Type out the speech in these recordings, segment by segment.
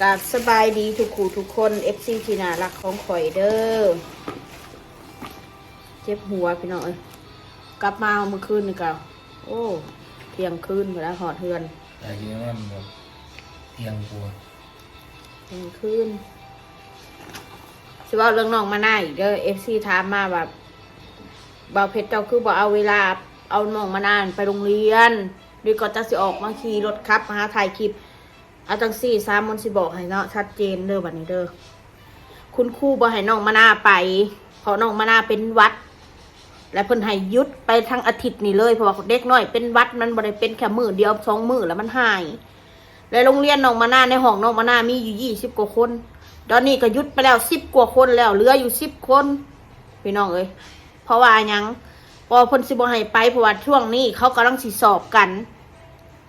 กราบสบายดีทุกคู่ทุกคนเอฟซีที่น่ารักของข่อยเด้อเจ็บหัวพี่น้องเอ้ยกลับมาเมื่อคืนนี่ก็โอ้ เที่ยงคืนไปแล้วหอดเทือนแต่ทีนี้มันแบบเที่ยงกลัวเที่ยงคืนสิว่าเรื่องน้องมาหน้าอีกเด้อเอฟซีถามมาแบบบ่าวเพชรเจ้าคือบ่เอาเวลาเอาน้องมานานไปโรงเรียนดีก็จะสิออกมาขี่รถขับมาหาถ่ายคลิป เอาจังสี่สามมนสิบอกให้เนาะชัดเจนเด้อบัดนี้เด้อคุณครูบ่ให้น้องมานาไปเพราะน้องมานาเป็นวัด และเพิ่นให้ยุดไปทั้งอาทิตย์นี่เลยเพราะว่าเด็กน้อยเป็นวัดมันบ่ได้เป็นแค่มือเดียวสองมือแล้วมันหายและโรงเรียนน้องมานาในห้องน้องมานามีอยู่ยี่สิบกว่าคนตอนนี้ก็ยุดไปแล้วสิบกว่าคนแล้วเหลืออยู่สิบคนพี่น้องเอ้ยเพราะว่ายังพอเพิ่นสิบ่ให้ไปเพราะว่าช่วงนี้เขากำลังสิสอบกัน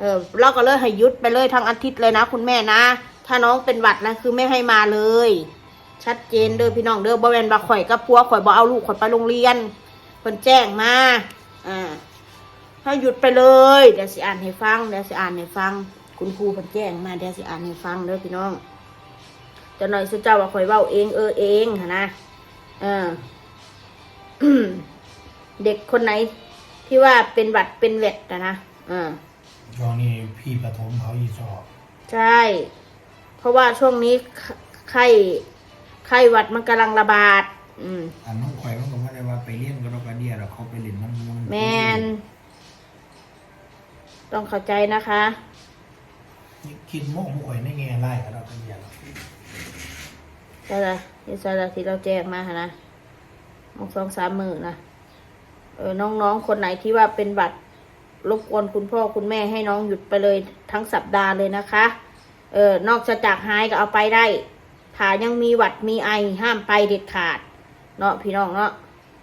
เออเราก็เลยให้หยุดไปเลยทั้งอาทิตย์เลยนะ คุณแม่นะ ถ้าน้องเป็นหวัดนะคือไม่ให้มาเลย ชัดเจนเด้อพี่น้องเด้อบ่แม่นว่ข่อยกับพัวข่อยบ่เอาลูกข่อยไปโรงเรียนเพิ่นแจ้งมาอ่าให้หยุดไปเลยเดี๋ยวสิอ่านให้ฟังเดี๋ยวสิอ่านให้ฟัง คุณครูเพิ่นแจ้งมาเดี๋ยวสิอ่านให้ฟังเด้อพี่น้องจะหน่อยสุเจ้าว่าข่อยเว้าเองเออเองหนะเออเด็กคนไหนที่ว่าเป็นหวัดเป็นเวทนะนะอ่า ช่วงนี้พี่ปฐมเขาอีสอบ ใช่ เพราะว่าช่วงนี้ไขไข้ไข้หวัดมันกำลังระบาด อืมอันน้องข่อยมันก็ไม่ได้ว่าไปเรียนกับดอกกระเดียหรอกเขาไปเล่นน้ำมูลแมนต้องเข้าใจนะคะนี่คิดโม่ข่อยในแง่ไล่กับดอกกระเดียหรอกใช่ละนี่ใช่ละที่เราแจ้งมาหะนะมองสองสามมือนะเออน้องๆคนไหนที่ว่าเป็นหวัด รบกวนคุณพ่อคุณแม่ให้น้องหยุดไปเลยทั้งสัปดาห์เลยนะคะ เออนอกจากหายก็เอาไปได้ถ้ายังมีหวัดมีไอห้ามไปเด็ดขาด เนาะพี่น้องเนาะ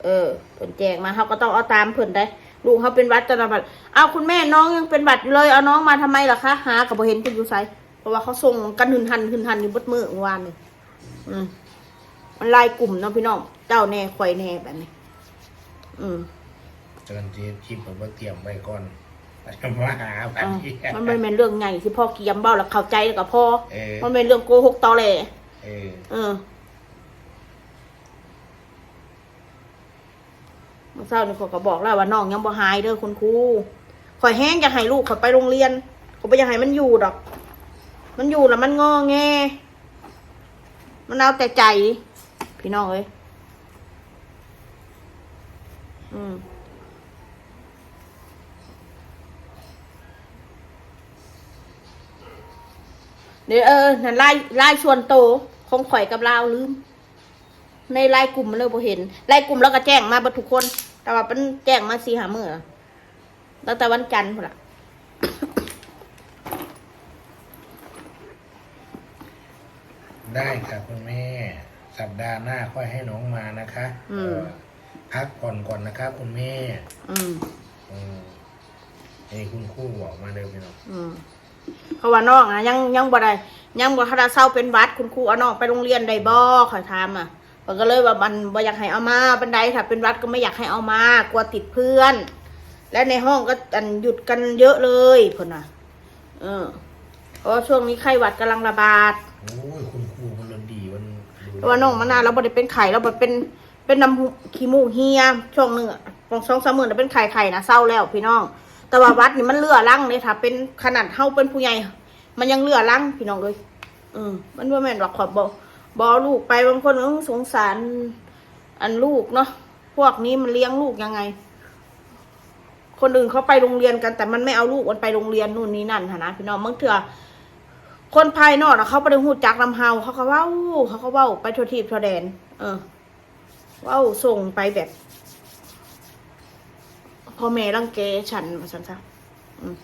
เออเพิ่นแจกมาเขาก็ต้องเอาตามเพิ่นได้ลูกเขาเป็นวัดตลอดบัดเอาคุณแม่น้องยังเป็นหวัดอยู่เลย เอาน้องมาทำไมล่ะคะหากับเห็นคุณอยู่ไสเพราะว่าเขาส่งกันหึนหันหึนหันอยู่บดมือเมื่อวานนี่อืมมันไล่กลุ่มเนาะพี่น้อง เจ้าแน่ข่อยแน่แบบนี้ อืม จิญจีคลิปผมว่าเตรียมไว้ก่อนมาหาพันอะที่มันไม่เป็นเรื่องใหญ่ที่พ่อเกียมเบ้าแล้วเข้าใจแล้วก็พ่อเออ มันเป็นเรื่องโกหกตอแหลเออเออเมื่อเช้านี่เขาก็บอกแล้วว่าน้องยังบ่หายเด้อคุณครูข่อยแห้งอยากให้ลูกข่อยไปโรงเรียนข่อยบ่อยากให้มันอยู่ดอก มันอยู่แล้วมันงอแง มันเอาแต่ใจ พี่น้องเอ้ยอืม เดี๋ยวเออนั่นไล่ไล่ชวนโตของข่อยกับลาวลืม ในไล่กลุ่มมันเลยบ่เห็นไล่กลุ่มแล้วก็แจ้งมาเบัดทุกคน แต่ว่าเป็นแจ้งมาสี่หามื่อแล้วแต่วันจันทร์พุ่นละได้ครับคุณแม่ สัปดาห์หน้าค่อยให้น้องมานะคะเอ่อพักผ่อนก่อนนะครับคุณแม่อืม อืมนี่คุณครูบอกมาเดิมพี่น้องอืม เพราะว่าน้องนะยังยังบ่ได้ยังบ่ทันได้เศร้าเป็นหวัดคุณครูเอาน้องไปโรงเรียนได้บ่ข่อยถามอะมันก็เลยว่ามันบ่อยากให้เอามาบันไดถ้าเป็นหวัดก็ไม่อยากให้เอามากลัวติดเพื่อน และในห้องก็อันหยุดกันเยอะเลยพ่นน่ะ เออเพราะว่าช่วงนี้ไข้หวัดกำลังระบาดโอ้ยคุณครูมันเรียนดีมันดูเพราะว่าน้องมานานเราบ่ได้เป็นไข่เราบ่เป็นเป็นน้ำหูขี้มูกเฮียช่วงหนึ่งอะสองสองสามหมื่นเป็นไข่ไข่นะเศร้าแล้วพี่น้อง แต่ว่าวัดนี่มันเลือรังเลยถ้าเป็นขนาดเฮาเป็นผู้ใหญ่ มันยังเลือรังพี่น้องเลยอืมมันว่าแม่นว่าขอบบอบอลูกไปบางคนเออสงสารอันลูกเนาะพวกนี้มันเลี้ยงลูกยังไง คนอื่นเขาไปโรงเรียนกัน แต่มันไม่เอาลูกมันไปโรงเรียนนู่นนี่นั่นค่ะนะพี่น้องบางเถื่อคนภายนอกนะเขาไปหูจักลำเฮาเขาก็เว้าเขาก็เว้าไปทัวทีบทั่วแดน เออว้าส่งไปแบบ พ่อแม่รังเกฉันมาสันซะอืม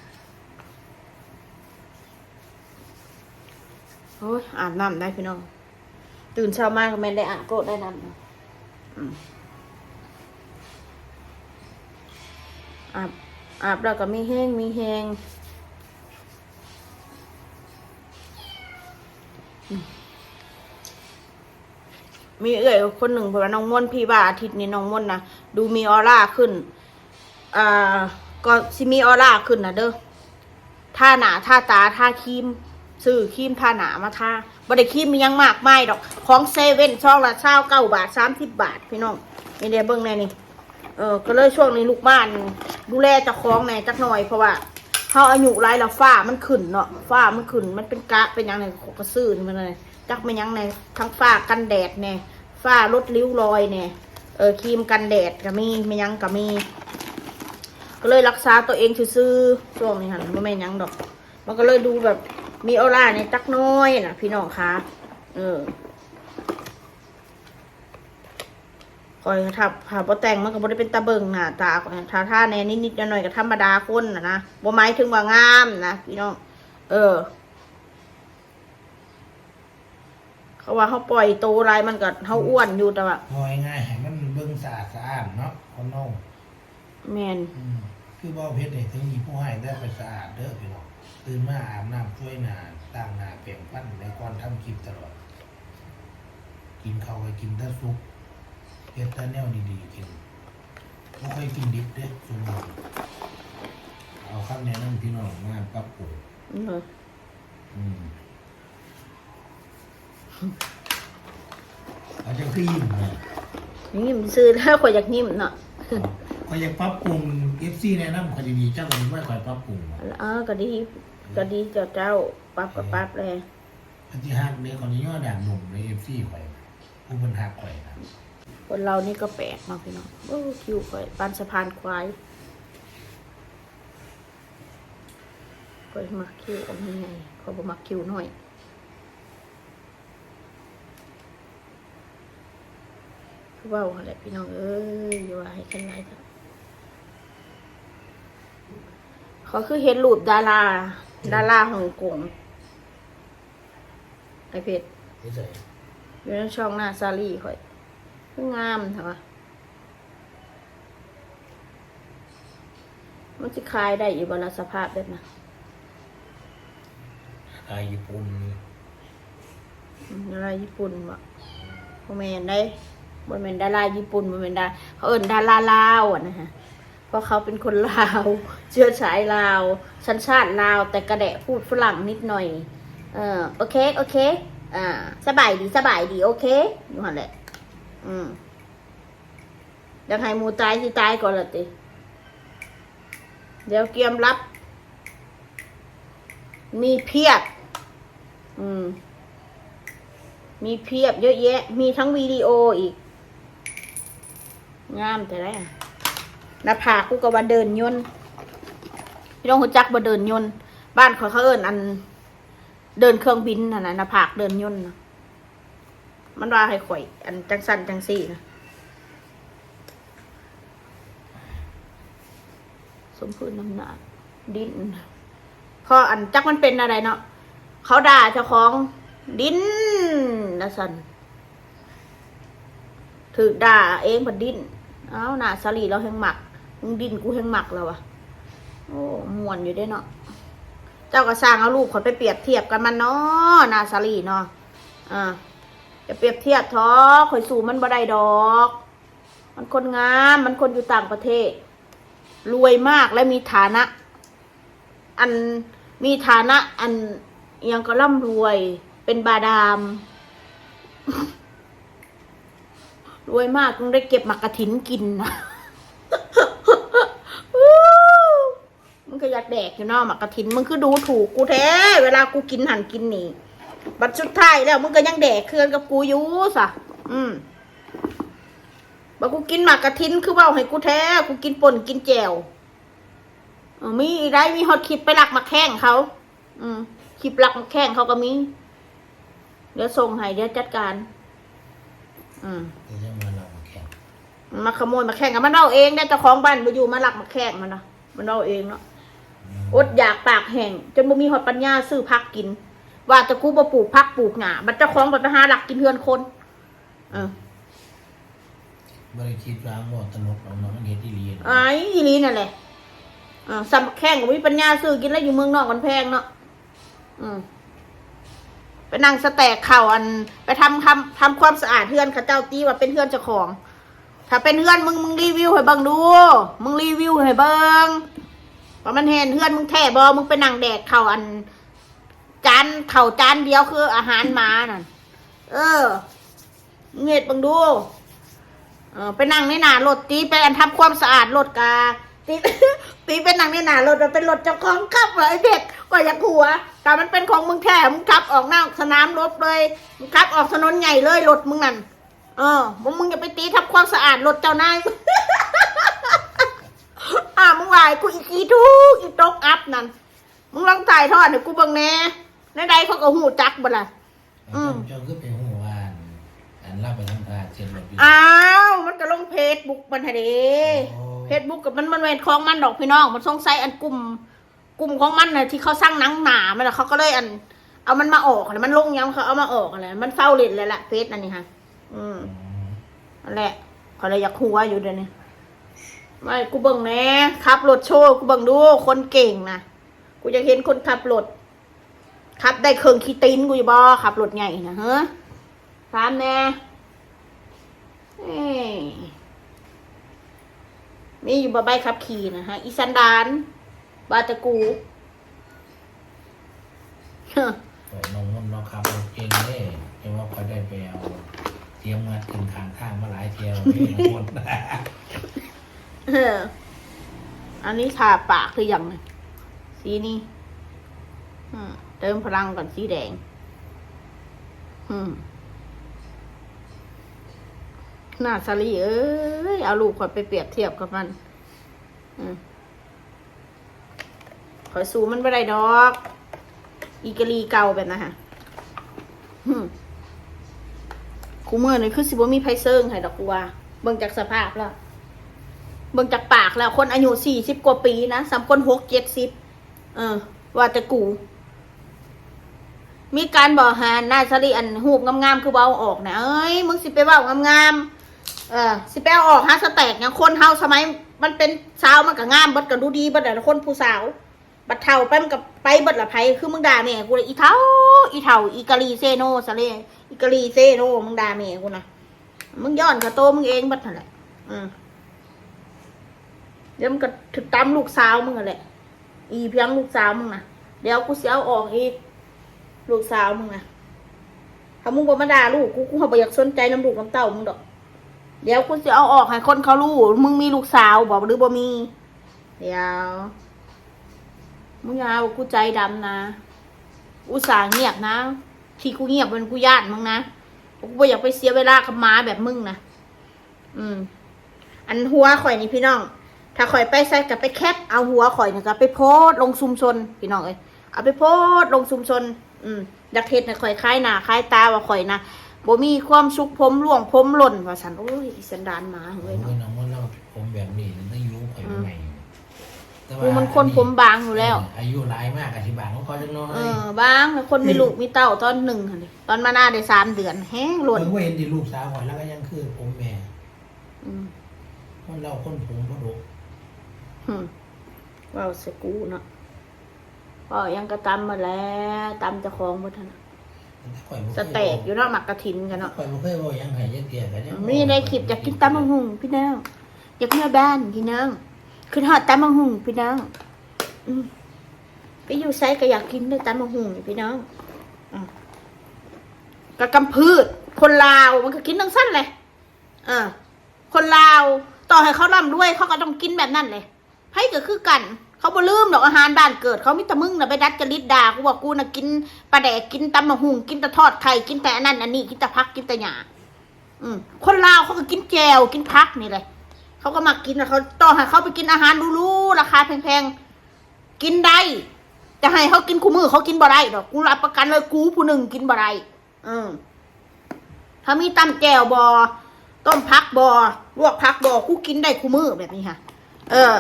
โอ้ยอาบน้ำได้พี่น้อง ตื่นเช้ามาก็ไม่ได้อาบก็ได้น้ำอืมอาบอาบแล้วก็มีแห้งมีแห้งมีเอ่ยคนหนึ่งเพราะว่าน้องม่วนพี่ว่าอาทิตย์นี้น้องม่วนนะดูมีออร่าขึ้น อ่าก็สิมีออร่าขึ้นนะเด้อท่าหนาท่าตาท่าครีมซื้อครีมทาหนามาทาบ่ได้ครีมมียังมากไมายดอก ของเซเว่นช่องละเช้าเก้าบาทสามสิบบาท พี่น้องนี่เดียเบิ่งแน่นี่เออก็เลยช่วงนี้ลูกบ้าน ดูแลเจ้าของแน่จักหน่อยเพราะว่าเขาอายุหลายแล้วฝ้ามันขึ้นเนาะฝ้ามันขึ้นมันเป็นกะเป็นยังไงกระซื้อนี่มันเลยจักเป็นยังไงทั้งฝ้ากันแดดแน่ฝ้าลดริ้วรอยแน่เออครีมกันแดดก็มีไม่ยังก็มี ก็เลยรักษาตัวเองซื่อๆช่วงนี้หันไม่แม่นหยังดอก มันก็เลยดูแบบมีออร่าในจักน้อยนะพี่น้องคะเออคอยถ้าถ้าบ่แต่งมันก็บ่ได้เป็นตาเบิงหน้าตาข้อยถ้าท่าแน่นิดๆหน่อยๆก็ธรรมดาคนนะนะบ่หมายถึงว่างามนะพี่น้อง เออ เขาว่าเขาปล่อยโตไรมันก็เขาอ้วนอยู่แต่ว่าพอยง่ายให้มันเบิ่งสะอาดสะอาดเนาะคนน้องแมนอืม คือบ่เพชรนี่ถึงมีผู้ให้ได้ไปสะอาดเด้อพี่น้องตื่นมาอาบน้ำช่วยหน้าต่างหน้าเปลี่ยนฟันในก่อนทำคลิปตลอด กินข้าวก็กินแต่ซุปเฮ็ดแต่แนวดีๆกินบ่ค่อยกินดิบเด้ซุมนี้เอาคำแนะนำพี่น้องมาปรับปรุงเอออืมอาจจะคือยิ้มเนี่ยยิ้มซื้อแล้วข่อยอยากยิ้มเนาะ ขอยอยากปรับปรุง FC แนะนำขอยดีๆเจ้าก็ไม่ค่อยปรับปรุงเออก็ดีก็ดีเจ้าเจ้าปรับกับปรับเลยอันที่ฮักเด็กคนนี้ยอดด่างหนุ่มใน FC ข่อยผู้เป็นฮักข่อยนะคนเรานี่ก็แปลกมากพี่น้องโอ้คิวข่อยปันสะพานควายข่อยมักคิวอันนี้ไงเขาบอกมักคิวหน่อยคือเว่าอะไรพี่น้องเอ้ยอย่าว่าให้กันไรครับ เขาคือเห็นรูปดารา ดาราฮ่องกงไอเพชรนี่ใส่อยู่ในช่องหน้าซาลีข่อยคืองามใช่ปะมันจะคลายได้อยู่บนสภาพแบบนะอายญี่ปุ่นอืมดาราญี่ปุ่นวะโมเมนได้บนเมนดาราญี่ปุ่นบนเมนดาเขาเอิ้นดาราลาวอะนะฮะเพ ราะเขาเป็นคนลาว เชื้อสายลาว สัญชาติลาว แต่กระแดะพูดฝรั่งนิดหน่อย เออโอเค โอเค อ่า สบายดี สบายดี โอเคอยู่หันแหละ อืมอยากให้มูตายที่ตายก่อนละติ เดี๋ยวเกียมรับ มีเพียบ อืม มีเพียบเยอะแยะ มีทั้งวิดีโออีก งามแต่ไรอะ หน้าผากกูก็ว่าเดินยนพี่น้องหัวจักบ่เดินยนบ้านเขาเขาเอิ้นอัน เดินเครื่องบินนะนะหน้าผากเดินยนนะมันว่าให้ข่อย อันจังสันจังสี่นะสมพื้นน้ำหนักดินพออันจักมันเป็นอะไรเนาะเขาด่าเจ้าของดินนะสันถือด่าเองมันดิ้นเอ้าหน้าสลีเราแหงหมัก มึงดินกูแห้งหมักแล้ววะโอ้มวนอยู่ได้เนาะเจ้าก็สร้างเอารูปคนไปเปรียบเทียบกันมันเนาะนาซาลีเนาะอ่าจะเปรียบเทียบท้อข่อยสู่มันบ่ได้ดอก มันคนงามมันคนอยู่ต่างประเทศ รวยมากและมีฐานะ อันมีฐานะอันยังก็ร่ำรวยเป็นบาดาม รวยมากต้องได้เก็บหมักกระถินกินนะ มึงก็อยากแดกอยู่เนาะหมักกระถิน มึงคือดูถูกกูแท้ เวลากูกินหันกินนี่บัดสุดท้ายแล้วมึงก็ยังแดกเคลื่อนกับกูอยู่สะอืมบอกกูกินหมักกระถินคือเว่าให้กูแท้ กูกินป่นกินแจวเออมีอีไรมีฮอตคลิปไปหลักมาแข้งเขา อืมคลิปหลักมาแข้งเขาก็มี เดี๋ยวส่งให้เดี๋ยวจัดการ อืมเดี๋ยวจะมาลองแข่งมันมาขโมยมาแข่งกับมันเอาเองได้เจ้าของบ้านมาอยู่มาหลักมาแข่งมันเนาะมันเอาเองเนาะ อดอยากปากแห้งจนบ่มีหอดปัญญาซื้อพักกิน ว่าจะกูบ่ปลูกพักปลูกหงาบัดเจ้าของบัดไปหาหลักกินเฮือนคน เออบริคิดร้างบ่ตลกเอาน้องเฮ็ดที่เรียนไอ้อีหลีนั่นแหละเออซ้ำแข่งกับมีปัญญาซื้อกินแล้วอยู่เมืองนอกมันแพงเนาะอืมไปนั่งสแตกเข่าอัน ไปทำทำทำความสะอาดเฮือนเขาเจ้าตีว่าเป็นเฮือนเจ้าของ ถ้าเป็นเฮือนมึงมึงรีวิวให้เบิ่งดู มึงรีวิวให้เบิ่ง ว่ามันเห็นเฮือนมึงแท้บอมึงไปนั่งแดกเข่าอัน จานเข่าจานเดียวคืออาหารหมานั่นเออเงียดบังดูเออไปนั่งในหนารถตีไปอันทำความสะอาดรถกาตีตีไปนั่งในหนารถมันเป็นรถเจ้าของขับเลยไอเด็กก็อยากหัวแต่มันเป็นของมึงแค่มึงขับออกนอกสนามรบเลยมึงขับออกถนนใหญ่เลยรถมึงนั่นเออมึงมึงอย่าไปตีทำความสะอาดรถเจ้านาย อ่ามึงวายกูอีกีทุกอีตกอัพนั่นมึงลองถ่ายทอดให้กูเบังแหน่ในใดเขาก็หูจักบ่ล่ะ อืมจนก็เป็นหัววานอันรับไปทำการเช่นแบบนี้อ้าวมันก็ลงเพจบุ๊กมันฮะเด้โอ้เพจบุ๊กกับมันมันเวนของมันดอกพี่น้อง มันสงสัยอันกลุ่ม กลุ่มของมันน่ะที่เขาสร้างหนังหนามันน่ะเขาก็เลยอัน เอามันมาออกอะไรมันลงย้ำเขาเอามาออกอะไรมันเฝ้าเล่นเลยแหละเฟซอันนี้ค่ะ อืมอืม นั่นแหละเขาเลยอยากหัวอยู่เดี๋ยวนี้ ไม่กูเบิ่งแหน่ขับรถโชว์กูเบิ่งดูคนเก่งนะกูจะเห็นคนขับรถขับได้เครื่องขี้ตีนกูอยู่บ่ขับรถใหญ่นะเฮ้ถามแน่เอ้ยมีอยู่บ่ใบขับขี่นะฮะอีสันดาน บาตะกูปล่อยนงมันเราขับรถเก่งเลยเห็นว่าเขาได้ไปเอาเตรียมงัดขึ้นทางข้างมาหลายเที่ยวนี่หมดเออ อันนี้ทาปากคืออย่างนะสีนี้เติมพลังก่อนสีแดง อืมหน้าสลีเอ้ย เอาลูกขอยไปเปรียบเทียบกับมันอืมขอยสูมันไม่ได้ดอก อีกลีเก่าแบบนะฮะคูเมื่อนี่คือสิบ่มีไพเซิงให้ดอกกูว่า เบิ่งจากสภาพแล้ว เบิ่งจากปากแล้ว คนอายุสี่สิบกว่าปีนะสามคนหกเจ็ดสิบเออ ว่าแต่กู มีการบอกหาหน้าสลีอันหูบงามๆคือเบาออกนะเอ้ยมึงสิไปเบางามๆเออ สิไปเอาออกฮะสแตกอย่างคนเฮาสมัย มันเป็นสาวมันก็งามบัดก็ดูดีบัดแต่คนผู้สาว บัดเท่าไปมันกับไปบัดละไผคือมึงด่าแม่กูเลยอีเท่าอีเท่าอีกะลีเซโนสะเลอีกะลีเซโนมึงด่าแม่กูนะมึงย้อนกับโตมึงเองบัดนั่นแหละอืม เดี๋ยวมันก็ถึกตามลูกสาวมึงแหละ อีเพียงลูกสาวมึงนะเดี๋ยวกูเสียเอาออกอีก ลูกสาวมึงนะถ้ามึงบ่มาด่าลูกกูกูบ่อยากสนใจน้ำลูกน้ำเต้ามึงดอก เดี๋ยวกูจะเอาออกให้คนเขารู้ มึงมีลูกสาวบอกหรือบ่มี เดี๋ยว มึงอย่าเอากูใจดำนะ อุตส่าห์เงียบนะ ที่กูเงียบมันกูย่านมึงนะกูบ่อยากไปเสียเวลากับม้าแบบมึงนะ อืม อันหัวข่อยนี่พี่น้อง ถ้าข่อยไปใส่กับไปแคปเอาหัวข่อยเนี่ยก็ไปโพสต์ลงชุมชนพี่น้องเอ้ยเอาไปโพสต์ลงชุมชน อืมอยากเฮ็ดให้ข่อยคล้ายหน้าคล้ายตาว่าข่อยนะบ่มีความสุขผมร่วงผมหล่นว่าฉันโอ้ยอีสันดานหมาโอ้เว้ยยเนาะน้องมันเราผมแบบนี้ต้องยุ้งข่อยใหม่แต่ว่ากูมันคนผมบางอยู่แล้ว อายุหลายมากอธิบายของเขาจังน้อยเออบางแล้วคนมีลูกมีเต้าตอนหนึ่งหั่นดิตอนมาหน้าได้สามเดือนแห้งหล่นเมื่อเห็นที่ลูกสาวข่อยแล้วก็ยังคือผมแม่อืมคนเราคนผมพอดุหึ ว้าวสกูเนาะก็ยังกระตำมาแล้วตำเจะคลองบ่ทันน่ะข่อยบ่เคสยเตกอยู่เนาะหมักกระถินกันเนาะข่อยบ่เคยบอกยังไงยังเกลียดกันยังมีในคลิปอยากกินตำมังหุงพี่น้องอยากเมื่อบ้านพี่น้องคือทอดตำมังหุงพี่น้องอืมไปอยู่ไซก็อยากกินด้วยตำมังหุงนี่พี่น้องอะกระกำพืช คนลาวมันก็กินทั้งสั้นเลยอ่าคนลาวต่อให้เขาร่ำรวยเขาก็ต้องกินแบบนั้นเลย ไพ่ก็คือกัน เขาบ่ลืมดอกอาหารบ้านเกิด เขามิตรมึงน่ะไปดัดจริตด่ากูว่ากูน่ะกินปลาแดกกินตำมะหุงกินแต่ทอดไข่กินแต่อันนั้นอันนี้กินแต่พักกินแต่หยาอืมคนลาวเขาก็กินแจวกินพักนี่เลยเขาก็มากินนะเขาต่อให้เขาไปกินอาหารรูๆราคาแพงๆกินได้จะให้เขากินคู่มือเขากินบ่ได้ดอกกูรับประกันเลยกูผู้หนึ่งกินบ่ได้อืมถ้ามีตำแจวบอต้มพักบอลวกพักบอกูกินได้คู่มือแบบนี้ค่ะ เออ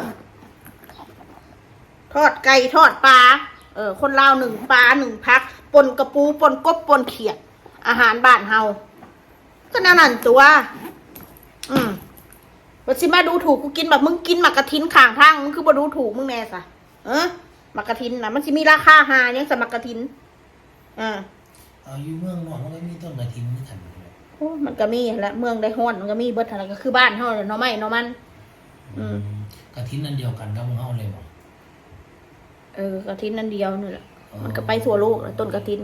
ทอดไก่ทอดปลาเออคนลาวหนึ่งปลาหนึ่งพักปนกระปูปนกบปนเขียด อาหารบ้านเฮาก็นั่นนั่นตัว อืมว่าสิมาดูถูกกูกินแบบมึงกินหมักกะทินข้างทางมึงคือมาดูถูกมึงแน่สะเออหมักกะทินนะมันสิมีราคาหายังสมักกะทินอ่าเอาอยู่เมืองนอกมันก็มีต้นกระถิ่นเหมือนกันโอ้มันก็มีแหละเมืองได้ฮ้อนมันก็มีเบิดอะไรก็คือบ้านเฮาเลยเนาะไม่เนาะมัน อืมกระถิ่นนั่นเดียวกันกับมึงเฮาเลยบ่ เออกะทินนั่นเดียวนี่แหละเอมันก็ไปทั่วโลกแล้วต้นกระถิน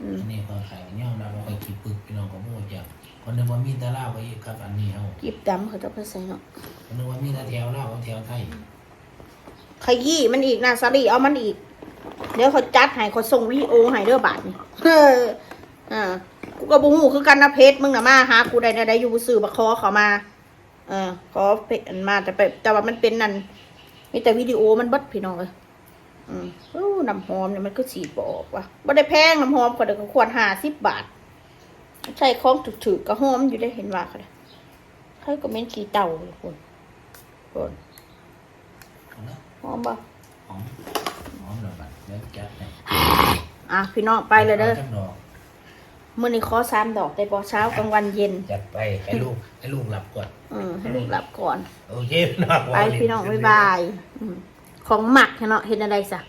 อืมอันนี้ก็ขายย่อมแล้วเราก็คิดปึกพี่น้องก็บ่จักคนนึกว่ามีแต่ลาวก็อีกครับอันนี้เฮากิบดำเขาจะไปใส่เนาะคนนึกว่ามีแต่แถวลาวกับแถวไทยขยี้มันอีกนะสาลีเอามันอีก เดี๋ยวเขาจัดให้เขาส่งวิดีโอให้เด้อบาทนี่เอออ่ากูก็บูฮูคือกันนะเพจมึงน่ะมาหากูได้ได้อยู่สื่อบักคอเขามา เออขอเพจอันมาแต่ไปแต่ว่ามันเป็นนั่น มีแต่วิดีโอมันเบัดพี่น้องเลยอืมโอ้น้ำหอมเนี่ยมันก็สีบออกว่ะบ่ได้แพงน้ำหอมก็เดี๋ยวก็ควรห้าสิบบาท ใช่ของถูกๆก็หอมอยู่ได้เห็นว่าค่ะใครก็เม้นขี้เต่าเลยคนคนเอาละหอมบ่หอมหอมแล้วบัดแล้วจัดให้อะพี่น้องไปเลยเด้อจักดอก มื่อนี้ขอสามดอกได้บ่เช้ากลางวันเย็นจัดไปให้ลูกให้ลูกหลับก่อนอืมให้ลูกหลับก่อน โอเคพี่น้องไปพี่น้องบ๊ายบายอืมของหมักเนาะเห็นอะไรซะ